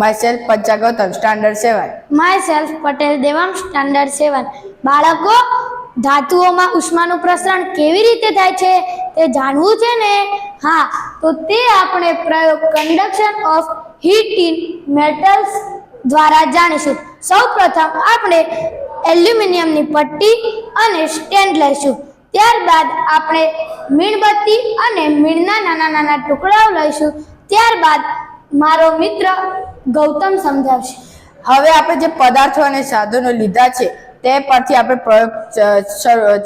Myself પંચા Gautam standard seven myself Patel Devang standard seven બાળકો, ધાતુઓમાં ઉષ્માનું પ્રસરણ કેવી રીતે થાય છે તે જાણવું છે ને? હા, તો તે આપણે પ્રયોગ conduction of heat in metals દ્વારા જાણીશું. સૌ પ્રથમ આપણે એલ્યુમિનિયમની પટ્ટી અને સ્ટેન્ડ લઈશું. ત્યારબાદ આપણે મીણબત્તી અને મીણના નાના નાના ટુકડાઓ લઈશું. ત્યારબાદ મારો મિત્ર ગૌતમ સમજાવશે. હવે આપણે જે પદાર્થો અને સાધનો લીધા છે, તે પરથી આપણે પ્રયોગ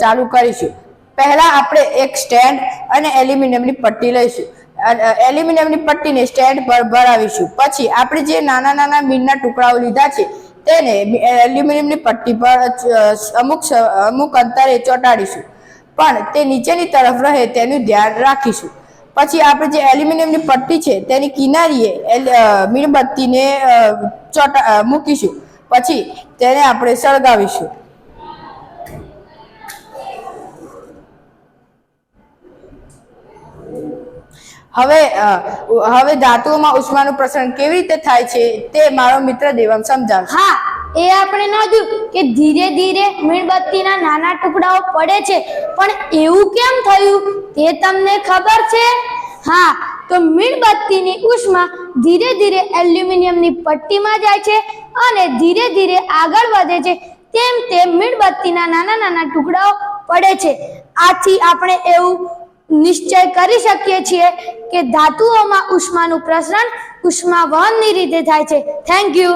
ચાલુ કરીશું. પહેલા આપણે એક સ્ટેન્ડ અને એલ્યુમિનિયમની પટ્ટી લઈશું. એલ્યુમિનિયમની પટ્ટીને સ્ટેન્ડ પર ભરાવીશું. પછી આપણે જે નાના નાના મીનના ટુકડાઓ લીધા છે, તેને એલ્યુમિનિયમની પટ્ટી પર અમુક અમુક અંતરે ચોંટાડીશું. પણ તે નીચેની તરફ રહે તેનું ધ્યાન રાખીશું. પછી આપણે જે એલ્યુમિનિયમની પટ્ટી છે તેની કિનારીએ મીણબત્તીને અ, મૂકીશું. પછી તેને આપણે સળગાવીશું. હવે હવે ધાતુઓમાં ઉષ્માનું પ્રસરણ કેવી રીતે થાય છે તે મારો મિત્ર દેવમ સમજાવશે. હા એ આપણે નોંધ્યું કે ધીરે ધીરે મીણબત્તીના નાના ટુકડાઓ પડે છે. પણ એવું કેમ થયું? તે તમને ખબર છે? હા, તો મીણબત્તીની ઉષ્મા ધીરે ધીરે એલ્યુમિનિયમની પટ્ટીમાં જાય છે અને ધીરે ધીરે આગળ વધે છે. તેમ તે મીણબત્તીના નાના નાના ટુકડાઓ પડે છે. આથી આપણે એવું નિશ્ચય કરી શકીએ છીએ કે ધાતુઓમાં ઉષ્માનું પ્રસરણ ઉષ્મા વહનની રીતે થાય છે. Thank you